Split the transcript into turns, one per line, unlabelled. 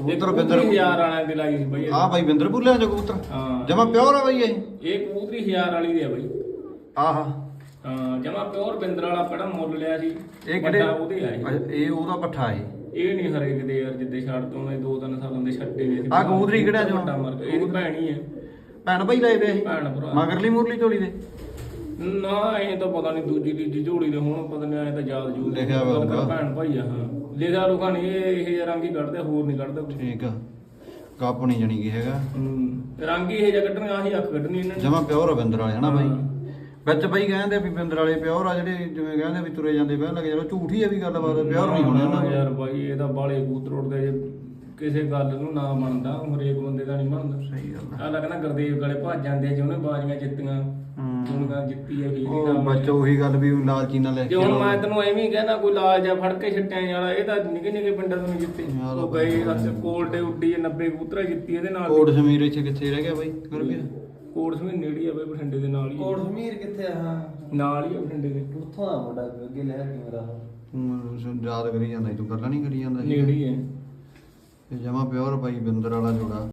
ਕਬੂਤਰ ਬਿੰਦਰ
ਹਜ਼ਾਰ ਵਾਲਿਆਂ ਦੀ ਲਾਈ ਸੀ ਬਈ ਇਹ।
ਆ ਬਾਈ ਬਿੰਦਰ ਬੁੱਲਿਆ ਜੋ ਕਬੂਤਰ?
ਹਾਂ।
ਜਮਾ ਪਿਓਰ ਆ ਬਾਈ ਇਹ?
ਇਹ ਕਬੂਤਰੀ ਹਜ਼ਾਰ ਵਾਲੀ ਦੀ ਆ ਬਈ।
ਆਹਾ
ਹਾਂ। ਜਮਾ ਪਿਓਰ ਬਿੰਦਰ ਵਾਲਾ ਪੜਾ ਮੁੱਲ ਲਿਆ ਸੀ?
ਇਹ
ਵੱਡਾ
ਕਿਹੜੇ ਅੱਛਾ, ਇਹ ਉਹਦਾ ਪੱਠਾ ਏ।
ਇਹ ਨਹੀਂ ਹਰੇਕ ਦੇ ਯਾਰ ਜਿੱਦੇ ਛੱਡ ਤੋਂ ਉਹਨੇ ਦੋ ਤਿੰਨ ਸਾਲਾਂ ਦੇ ਛੱਡੇ ਨੇ।
ਆਹ ਕਬੂਤਰੀ ਕਿਹੜਾ ਜਮਾਂ?
ਵੱਡਾ ਮਰ ਗਿਆ ਇਹਦੀ ਭੈਣ ਹੀ ਹੈ
ਭੈਣ ਭਾਈ ਲਾਏ ਵੇ ਇਹ।
ਭੈਣ ਭਰਾ।
ਮਗਰਲੀ ਮੁਰਲੀ ਝੋਲੀ ਦੇ।
ਨਾ ਇਹ ਤਾਂ ਪਤਾ ਨਹੀਂ ਦੂਜੀ ਤੀਜੀ ਝੋਲੀ ਦੇ ਹੁਣ ਪਤਾ ਨਹੀਂ ਆਏ ਤਾਂ ਯਾਦ ਜੂ
ਲਿਖਿਆ ਹੋਇਆ ਹੋਊਗਾ।
ਭੈਣ ਭਾਈ ਆ ਹਾਂ ਲਿਖਿਆ ਲੋਕਾਂ ਨੇ ਇਹ ਇਹ ਰੰਗ ਹੀ ਕੱਢਦੇ ਹੋਰ ਨਹੀਂ ਕੱਢਦੇ।
ਠੀਕ ਆ ਕੱਪ ਨਹੀਂ ਜਣੀ ਕੀ ਹੈਗਾ
ਹੂੰ ਰੰਗ ਹੀ ਇਹ ਜਿਹਾ ਕੱਢਣਾ ਆਹੀ ਅੱਖ ਕੱਢਣੀ ਇਹਨਾਂ ਨੇ
ਜਮਾ ਪਿਓਰ ਆ ਬਿੰਦਰ ਵਾਲੇ ਹਨਾ ਬਾਈ। ਵਿੱਚ ਬਾਈ ਕਹਿੰਦੇ ਵੀ ਬਿੰਦਰ ਵਾਲੇ ਪਿਓਰ ਆ ਜਿਹੜੇ ਜਿਵੇਂ ਕਹਿੰਦੇ ਵੀ ਤੁਰੇ ਜਾਂਦੇ ਪਹਿਲਾਂ ਲੱਗੇ ਚਲੋ ਝੂਠੀ ਆ ਵੀ ਗੱਲਬਾਤ ਪਿਓਰ ਨਹੀਂ ਹੋਣੇ।
ਯਾਰ ਬਾਈ ਇਹ ਤਾਂ ਬਾਲੇ ਕਬੂਤਰ ਉੱਡਦੇ ਜੇ ਕਿਸੇ ਗੱਲ ਨੂੰ ਨਾ ਮੰਨਦਾ ਹਰੇਕ ਬੰਦੇ ਦਾ ਨਹੀਂ ਮੰਨਦਾ।
ਸਹੀ ਗੱਲ ਆ।
ਆ ਲੱਗਣਾ ਗੁਰਦੇਵ ਗਲੇ ਭੱਜ ਜਾਂਦੇ ਜੇ ਉਹਨੇ ਬਾਜ਼ੀਆਂ ਜਿੱਤੀਆਂ
ਹੂੰ।
ਚੁਣਗਾ ਜਿੱਤੀ ਹੈ ਵੀ ਇਹਦੀ
ਉਹ ਬੱਚ ਉਹੀ ਗੱਲ ਵੀ ਲਾਲਚੀ ਨਾਲ ਲੈ
ਜੇ ਹੁਣ ਮੈਂ ਤੈਨੂੰ ਐਵੇਂ ਹੀ ਕਹਿੰਦਾ ਕੋਈ ਲਾਲ ਜਾਂ ਫੜ ਕੇ ਛੱਟਿਆ ਵਾਲਾ ਇਹ ਤਾਂ ਨਿੱਕੇ ਨਿੱਕੇ ਪਿੰਡਾਂ ਤੋਂ ਨਹੀਂ ਜਿੱਤੇ।
ਯਾਰ
ਉਹ ਗਏ ਰਸ ਕੋਲਡੇ ਉੱਡੀ 90 ਕਬੂਤਰ ਜਿੱਤੀ ਇਹਦੇ ਨਾਲ
ਕੋਟ ਸਮੀਰ ਇੱਥੇ ਕਿੱਥੇ ਰਹਿ ਗਿਆ ਬਾਈ? ਗੁਰਪ੍ਰੀਤ
ਕੋਟ ਸਮੀ ਨੇੜੀ ਆ ਬਈ ਬਠਿੰਡੇ ਦੇ ਨਾਲ ਹੀ
ਕੋਟ ਸਮੀਰ ਕਿੱਥੇ ਆ? ਹਾਂ।
ਨਾਲ ਹੀ ਆ ਬਠਿੰਡੇ ਦੇ।
ਉੱਥੋਂ ਦਾ ਮੁੰਡਾ ਅੱਗੇ ਲੈ ਕੇ ਮੇਰਾ।
ਤੂੰ ਯਾਦ ਕਰੀ ਜਾਂਦਾ ਸੀ, ਤੂੰ ਗੱਲਾਂ ਨਹੀਂ ਕਰੀ ਜਾਂਦਾ ਸੀ।
ਨੇੜੇ ਹੀ ਹੈ
ਤੇ ਜਮਾ ਪਿਓਰ ਬਾਈ ਬਿੰਦਰ ਵਾਲਾ ਜੋੜਾ।